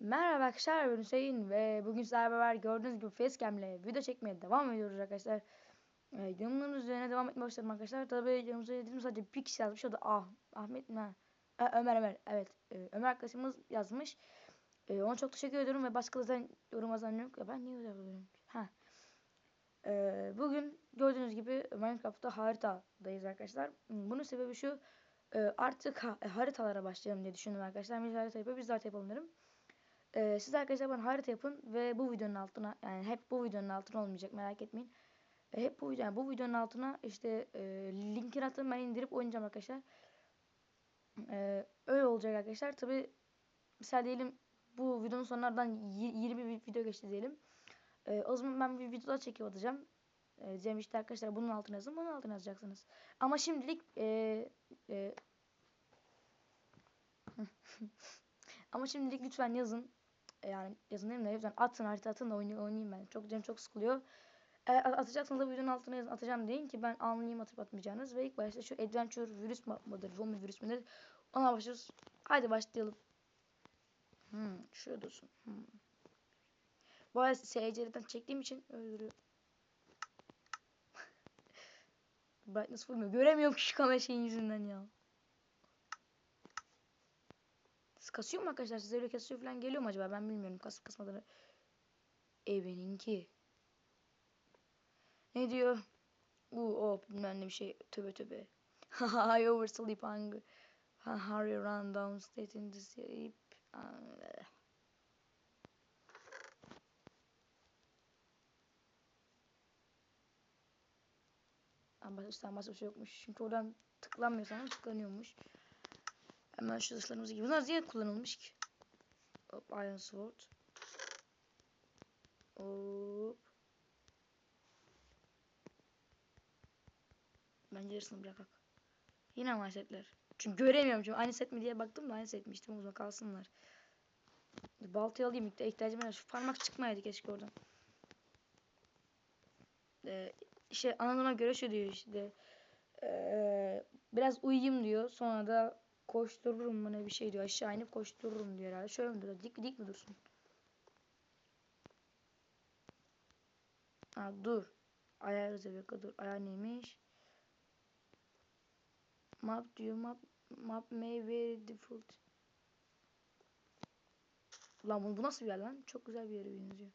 Merhaba arkadaşlar ben Hüseyin ve bugün sizlerle beraber gördüğünüz gibi facecam ile video çekmeye devam ediyoruz arkadaşlar. Ee, yanımın üzerine devam etmeye başladım arkadaşlar. Tabii yanımıza dediğim sadece bir kişi yazmış o da ah, Ahmet mi? Ee, Ömer Ömer evet ee, Ömer arkadaşımız yazmış. Ee, ona çok teşekkür ediyorum ve başka zaten yorum yazan yok. Ya ben niye öyle yapıyorum? Ha. Ee, bugün gördüğünüz gibi Minecraft'ta haritadayız arkadaşlar. Bunun sebebi şu. e, artık ha- haritalara başlayalım diye düşündüm arkadaşlar. Biz harita yapıyor, biz harita yapalım dedim. Ee, siz arkadaşlar bana harita yapın ve bu videonun altına yani hep bu videonun altına olmayacak merak etmeyin. E, hep bu yani bu videonun altına işte e, linkini atın ben indirip oynayacağım arkadaşlar. E, öyle olacak arkadaşlar. Tabi mesela diyelim bu videonun sonlardan 20 bir video geçti diyelim. E, o zaman ben bir video daha çekip atacağım. E, diyeceğim işte arkadaşlar bunun altına yazın bunun altına yazacaksınız. Ama şimdilik e, e, ama şimdilik lütfen yazın. E, Yani yazın değil mi? Lütfen atın harita atın da oynayayım, oynayayım ben. Çok canım çok sıkılıyor. At- atacaksanız da videonun altına yazın atacağım deyin ki ben anlayayım atıp atmayacağınız. Ve ilk başta şu adventure virüs mıdır, zombie virüs müdür? Ona başlıyoruz. Haydi başlayalım. Hmm, şurada dursun. Hmm. Bu arada SC'den çektiğim için öyle duruyor. Brightness full mu? Göremiyorum ki şu kamera şeyin yüzünden ya. Siz kasıyor mu arkadaşlar? Size öyle kasıyor falan geliyor mu acaba? Ben bilmiyorum kasıp kasmadığını. Eveninki. Ne diyor? Bu o bilmem ne bir şey. Töbe töbe. I oversleep hunger. Hurry run down state in the sleep. Ama başka başka bir şey yokmuş. Çünkü oradan tıklanmıyor sanırım tıklanıyormuş. Hemen şu zırhlarımız gibi. Bunlar niye kullanılmış ki? Hop Iron Sword. Hop. Bence yarısını bırakak. Yine aynı setler. Çünkü göremiyorum çünkü aynı set mi diye baktım da aynı setmiştim. O zaman kalsınlar. Baltayı alayım ilk de ihtiyacım var. Şu parmak çıkmayaydı keşke oradan. Ee, işte anladığıma göre şu diyor işte. Ee, biraz uyuyayım diyor. Sonra da koştururum mu ne bir şey diyor. Aşağı inip koştururum diyor herhalde. Şöyle mi diyor? Dik, dik mi dursun? Ha dur. Ayar Rebecca dur. Ayar neymiş? Map diyor. Map map may vary default. Lan bu, bu nasıl bir yer lan? Çok güzel bir yere benziyor.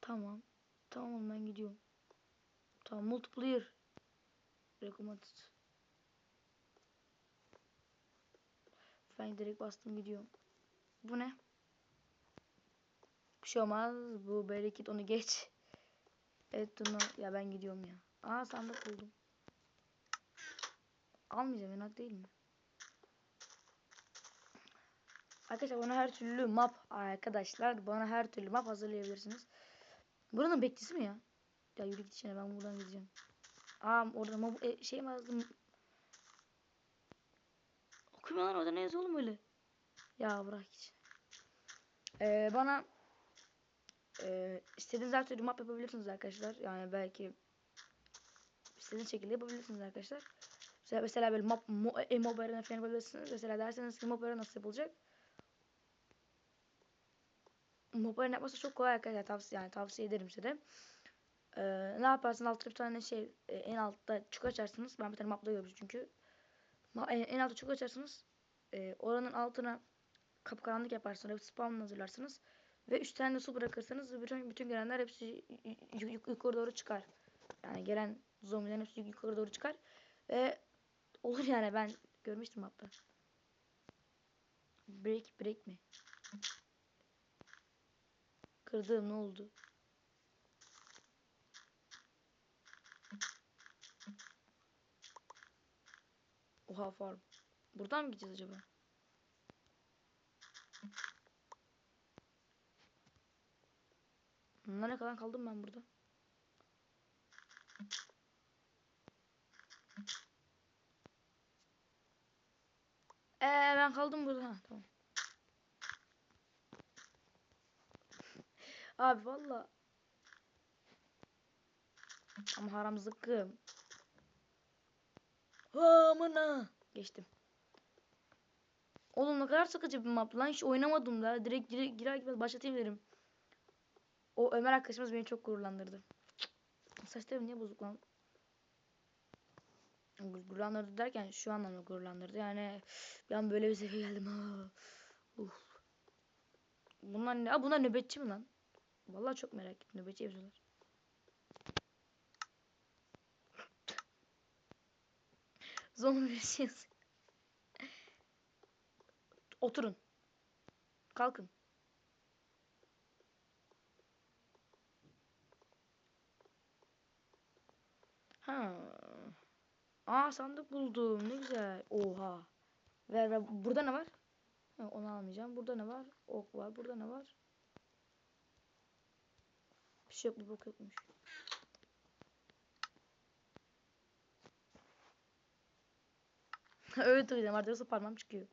Tamam. Tamam ben gidiyorum. Tamam multiplayer. Recommended. Ben direkt bastım gidiyorum. Bu ne? Bir şey olmaz. Bu bereket onu geç. Evet bunu ya ben gidiyorum ya. Aa sandık buldum. Almayacağım yanak değil mi? Arkadaşlar bana her türlü map arkadaşlar bana her türlü map hazırlayabilirsiniz. Buranın bekçisi mi ya? Ya yürü git içine ben buradan gideceğim. Aa orada map e, şey mi yazdım? Okuma lan orada ne yazıyor oğlum öyle? Ya bırak hiç. Ee, bana e, istediğiniz her türlü map yapabilirsiniz arkadaşlar. Yani belki istediğiniz şekilde yapabilirsiniz arkadaşlar. Mesela, mesela böyle map mo, e, mob arena falan yapabilirsiniz. Mesela derseniz ki mob arena nasıl yapılacak? Mob arena yapması çok kolay arkadaşlar. Tavsiye, yani tavsiye ederim size. Ee, ne yaparsınız altta bir tane şey e, en altta çukur açarsınız. Ben bir tane mapta görmüştüm çünkü. Ma en, altta çukur açarsınız. Ee, oranın altına kapkaranlık yaparsınız. Spawn hazırlarsınız. Ve üç tane de su bırakırsanız bütün bütün gelenler hepsi yukarı doğru çıkar. Yani gelen zombilerin hepsi yukarı doğru çıkar. Ve olur yani ben görmüştüm mapta. Break break mi? Kırdığım ne oldu? Oha farm. Buradan mı gideceğiz acaba? Nereye kadar kaldım ben burada? Ee ben kaldım burada. Ha, tamam. Abi valla. Ama haram zıkkım. Amına. Geçtim. Oğlum ne kadar sıkıcı bir map lan. Hiç oynamadım da. Direkt gire, girer gibi başlatabilirim. O Ömer arkadaşımız beni çok gururlandırdı. Saçlarım niye bozuk lan? Gur- Gururlandırdı derken şu anlamda gururlandırdı. Yani ben böyle bir seviyeye geldim. Ha. Uf. Bunlar ne? Aa, bunlar nöbetçi mi lan? Vallahi çok merak ettim. Nöbetçi yapıyorlar. Zombi yazıyor. Oturun. Kalkın. Ha. Aa sandık buldum. Ne güzel. Oha. Ver ver. Burada ne var? Ha, onu almayacağım. Burada ne var? Ok var. Burada ne var? Bir şey yok. Bir bok yokmuş. Öyle duyacağım. Artık yoksa parmağım çıkıyor.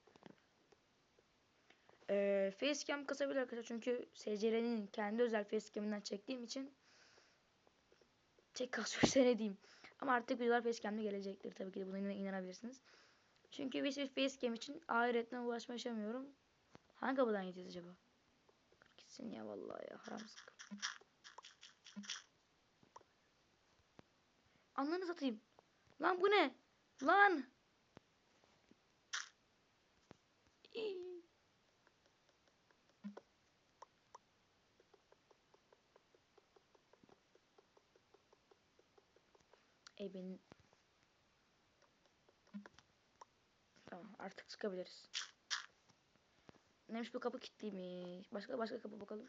Ee, facecam kasabilir arkadaşlar. Çünkü SCR'nin kendi özel facecam'inden çektiğim için tek kasıyor denediğim. Ama artık videolar facecam'de gelecektir. Tabii ki de buna inan- inanabilirsiniz. Çünkü bir bir facecam için ahiretten ulaşma yaşamıyorum. Hangi kapıdan gideceğiz acaba? Gitsin ya vallahi ya. Haram sıkı. Anlarını satayım. Lan bu ne? Lan! Ey benim. Tamam artık çıkabiliriz. Neymiş bu kapı kilitliymiş. Başka başka kapı bakalım.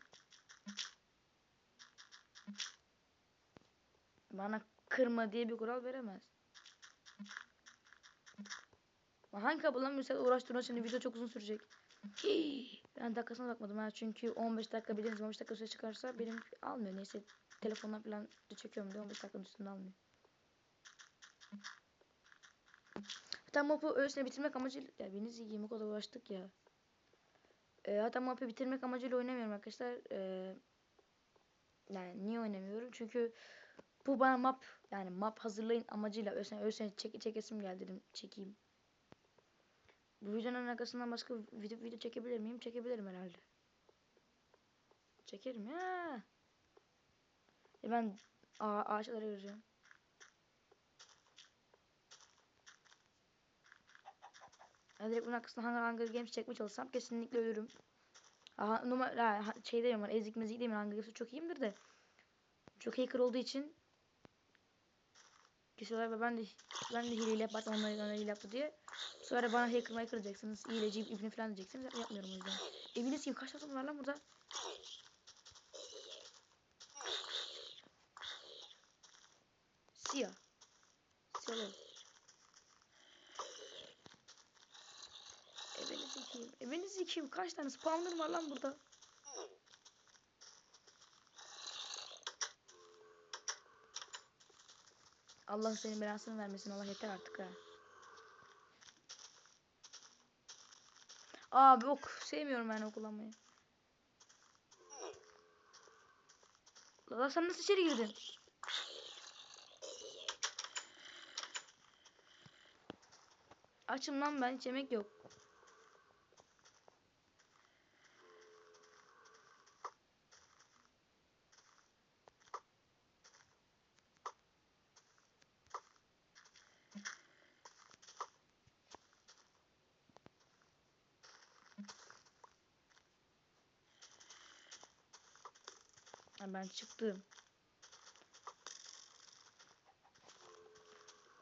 Bana kırma diye bir kural veremez. Hangi kapı lan mesela uğraştırma şimdi video çok uzun sürecek. Ben dakikasına bakmadım ha çünkü 15 dakika bildiğiniz 15 dakika süre çıkarsa benim almıyor. Neyse telefondan falan çekiyorum diye 15 dakikanın üstünde almıyor. Hatta map'ı öylesine bitirmek amacıyla... Ya beni zigiyim o kadar uğraştık ya. Ee, hatta map'ı bitirmek amacıyla oynamıyorum arkadaşlar. Ee, yani niye oynamıyorum? Çünkü bu bana map yani map hazırlayın amacıyla öylesine, öylesine çek, çekesim geldi dedim çekeyim. Bu videonun arkasından başka video, video çekebilir miyim? Çekebilirim herhalde. Çekerim ya. E ben ağa- ağaçlara gireceğim. Ya direkt bunun arkasından Hunger, Hunger Games çekmeye çalışsam kesinlikle ölürüm. Aha, numara ha, şey demiyorum ezik mezik demiyorum Hunger Games'e çok iyiyimdir de. Çok hacker olduğu için kesiyorlar ve ben de ben de hileyle yaparsam onlar onlar hile yaptı diye. Sonra bana hacker maker diyeceksiniz. hileci ibni falan diyeceksiniz. Yap- Yapmıyorum o yüzden. Eviniz kim? Kaç takım var lan burada? Siyah. Siyah. Evinizi kim? Evinizi kim? Kaç tane spawner var lan burada? Allah senin belasını vermesin. Allah yeter artık ha. Abi ok sevmiyorum ben ok kullanmayı. Lan sen nasıl içeri girdin? Açım lan ben hiç yemek yok. Ben çıktım.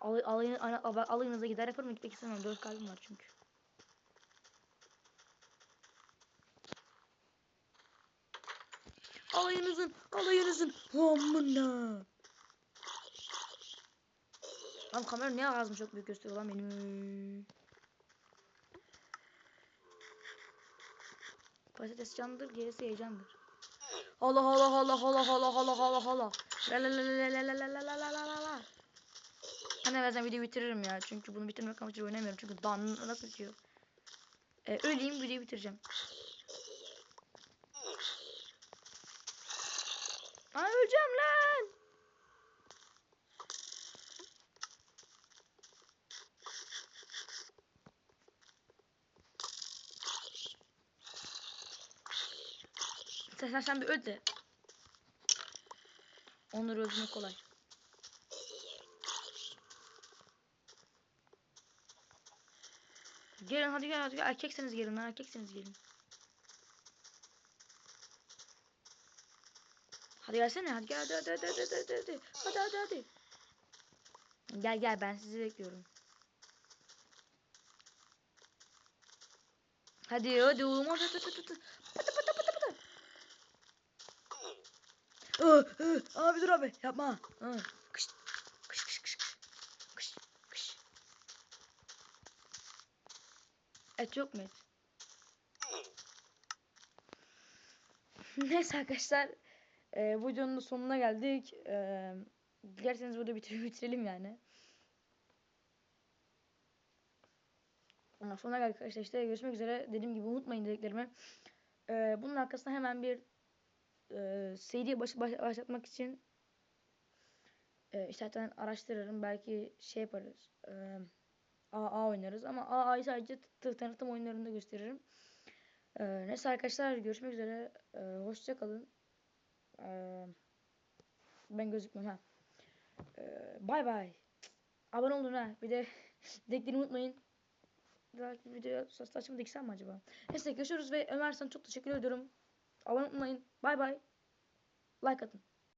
Alay, alayın, aba- alayınıza gider yaparım gitmek istemem. Dört kalbim var çünkü. Alayınızın, alayınızın. Amına. Lan kamera niye ağzımı çok büyük gösteriyor lan benim. Patates candır, gerisi heyecandır. Hala hala hala hala hala hala hala hala. La la la la la la la la la la la la la. Hani bitiririm ya. Çünkü bunu bitirmek amacıyla oynamıyorum. Çünkü nasıl bitiyor. Ee, öleyim videoyu bitireceğim. Ay öleceğim lan. Sen, sen, bir öl de. Onları öldürmek kolay. Gelin hadi gel hadi gel. Erkekseniz gelin erkekseniz gelin. Hadi gelsene hadi gel hadi hadi hadi hadi hadi hadi hadi hadi hadi. Gel gel ben sizi bekliyorum. Hadi hadi oğlum hadi hadi hadi hadi. Pıtı pıtı pıtı pıtı. Ah, ah, Abi dur abi yapma. Kış kış kış kış kış. Kış. Et yok mu et? Neyse arkadaşlar. E, bu videonun sonuna geldik. E, dilerseniz burada bitir bitirelim yani. Ondan sonra geldik arkadaşlar işte görüşmek üzere. Dediğim gibi unutmayın dediklerimi. E, bunun arkasında hemen bir e, seri baş, baş- başlatmak için e, işte zaten araştırırım. Belki şey yaparız. E, AA oynarız ama AA'yı sadece tanıtım oyunlarında gösteririm. E, neyse arkadaşlar görüşmek üzere. E, hoşça kalın. Ee, ben gözükmüyorum ha. Ee, Bay bay. Abone olun ha. Bir de dediklerimi unutmayın. Daha video saçımı diksem mi acaba? Neyse görüşürüz ve Ömer sana çok teşekkür ediyorum. Abone olmayın. Bay bay. Like atın.